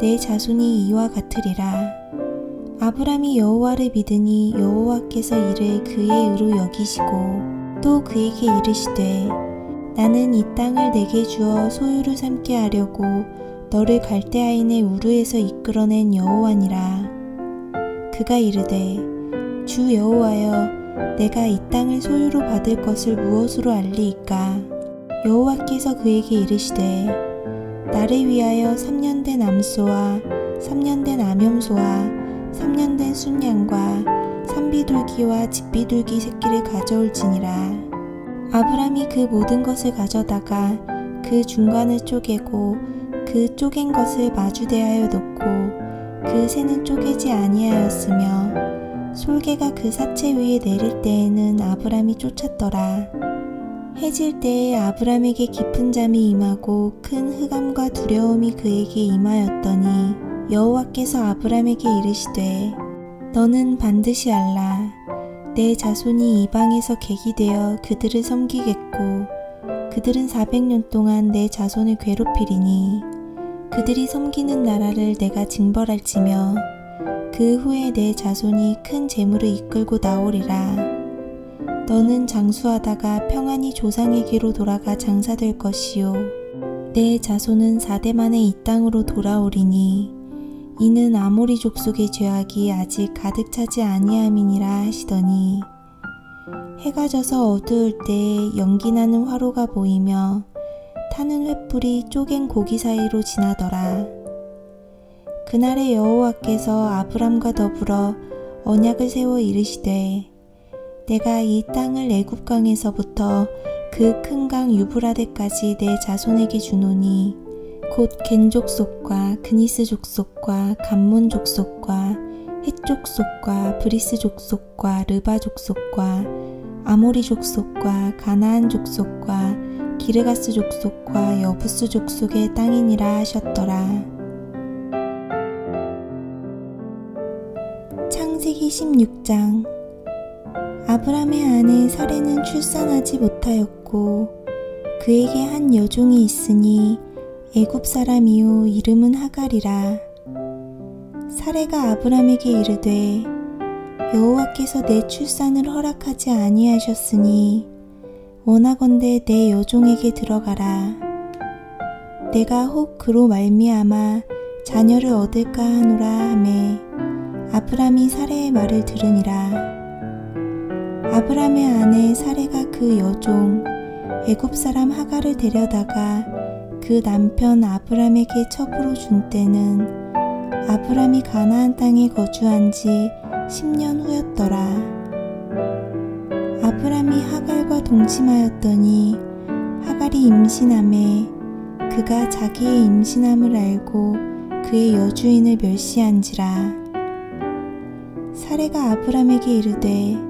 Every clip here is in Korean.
내 자손이 이와 같으리라. 아브람이 여호와를 믿으니 여호와께서 이를 그의 의로 여기시고 또 그에게 이르시되 나는 이 땅을 내게 주어 소유를 삼게 하려고 너를 갈대아인의 우르에서 이끌어낸 여호와니라. 그가 이르되 주 여호와여 내가 이 땅을 소유로 받을 것을 무엇으로 알리이까? 여호와께서 그에게 이르시되 나를 위하여 3년 된 암소와 3년 된 암염소와 3년 된 순양과 산비둘기와 집비둘기 새끼를 가져올지니라. 아브람이 그 모든 것을 가져다가 그 중간을 쪼개고 그 쪼갠 것을 마주대하여 놓고 그 새는 쪼개지 아니하였으며 솔개가 그 사체 위에 내릴 때에는 아브람이 쫓았더라. 해질 때에 아브람에게 깊은 잠이 임하고 큰 흑암과 두려움이 그에게 임하였더니 여호와께서 아브람에게 이르시되 너는 반드시 알라. 내 자손이 이방에서 객이 되어 그들을 섬기겠고 그들은 400년 동안 내 자손을 괴롭히리니 그들이 섬기는 나라를 내가 징벌할지며 그 후에 내 자손이 큰 재물을 이끌고 나오리라 너는 장수하다가 평안히 조상에게로 돌아가 장사될 것이요 내 자손은 4대 만에 이 땅으로 돌아오리니 이는 아모리 족속의 죄악이 아직 가득 차지 아니함이니라 하시더니 해가 져서 어두울 때에 연기 나는 화로가 보이며 타는 횃불이 쪼갠 고기 사이로 지나더라. 그날에 여호와께서 아브람과 더불어 언약을 세워 이르시되 내가 이 땅을 애굽 강에서부터 그 큰 강 유브라데까지 내 자손에게 주노니 곧 겐족 속과 그니스 족속과 감몬 족속과 헷 족속과 브리스 족속과 르바 족속과 아모리 족속과 가나안 족속과 기르가스 족속과 여부스 족속의 땅이니라 하셨더라. 창세기 16장 아브람의 아내 사레는 출산하지 못하였고 그에게 한 여종이 있으니 애굽 사람이요 이름은 하갈이라. 사레가 아브람에게 이르되 여호와께서 내 출산을 허락하지 아니하셨으니 원하건대 내 여종에게 들어가라. 내가 혹 그로 말미암아 자녀를 얻을까 하노라 하매 아브람이 사레의 말을 들으니라 아브람의 아내 사레가 그 여종 애굽 사람 하갈을 데려다가 그 남편 아브람에게 첩으로 준 때는 아브람이 가나안 땅에 거주한 지 10년 후였더라. 아브람이 하갈과 동침하였더니 하갈이 임신함에 그가 자기의 임신함을 알고 그의 여주인을 멸시한지라. 사레가 아브람에게 이르되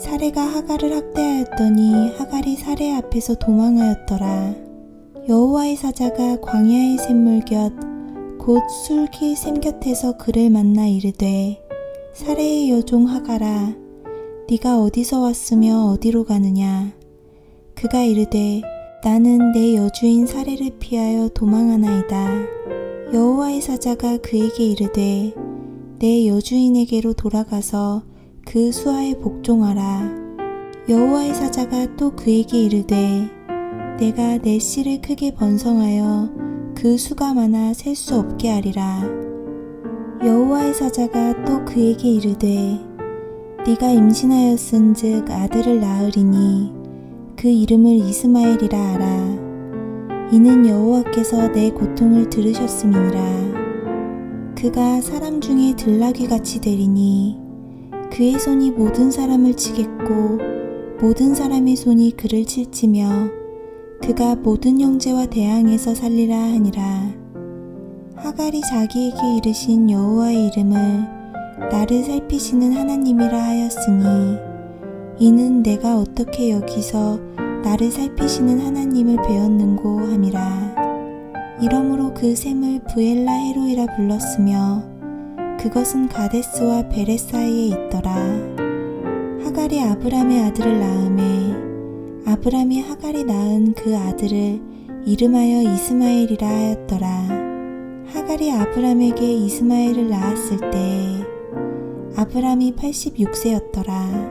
사례가 하갈을 학대하였더니 하갈이 사례 앞에서 도망하였더라. 여호와의 사자가 광야의 샘물 곁 곧 술길 샘 곁에서 그를 만나 이르되 사레의 여종 하가라 네가 어디서 왔으며 어디로 가느냐 그가 이르되 나는 내 여주인 사례를 피하여 도망하나이다 여호와의 사자가 그에게 이르되 내 여주인에게로 돌아가서 그 수하에 복종하라. 여호와의 사자가 또 그에게 이르되 내가 내 씨를 크게 번성하여 그 수가 많아 셀 수 없게 하리라. 여호와의 사자가 또 그에게 이르되 네가 임신하였은즉 아들을 낳으리니 그 이름을 이스마엘이라 하라. 이는 여호와께서 내 고통을 들으셨음이니라. 그가 사람 중에 들나귀 같이 되리니 그의 손이 모든 사람을 치겠고 모든 사람의 손이 그를 칠지며 그가 모든 형제와 대항해서 살리라 하니라. 하갈이 자기에게 이르신 여호와의 이름을 나를 살피시는 하나님이라 하였으니 이는 내가 어떻게 여기서 나를 살피시는 하나님을 배웠는고 함이라. 이러므로 그 샘을 부엘라 헤로이라 불렀으며 그것은 가데스와 베레 사이에 있더라 하갈이 아브람의 아들을 낳음에 아브람이 하갈이 낳은 그 아들을 이름하여 이스마엘이라 하였더라 하갈이 아브람에게 이스마엘을 낳았을 때 아브람이 86세였더라.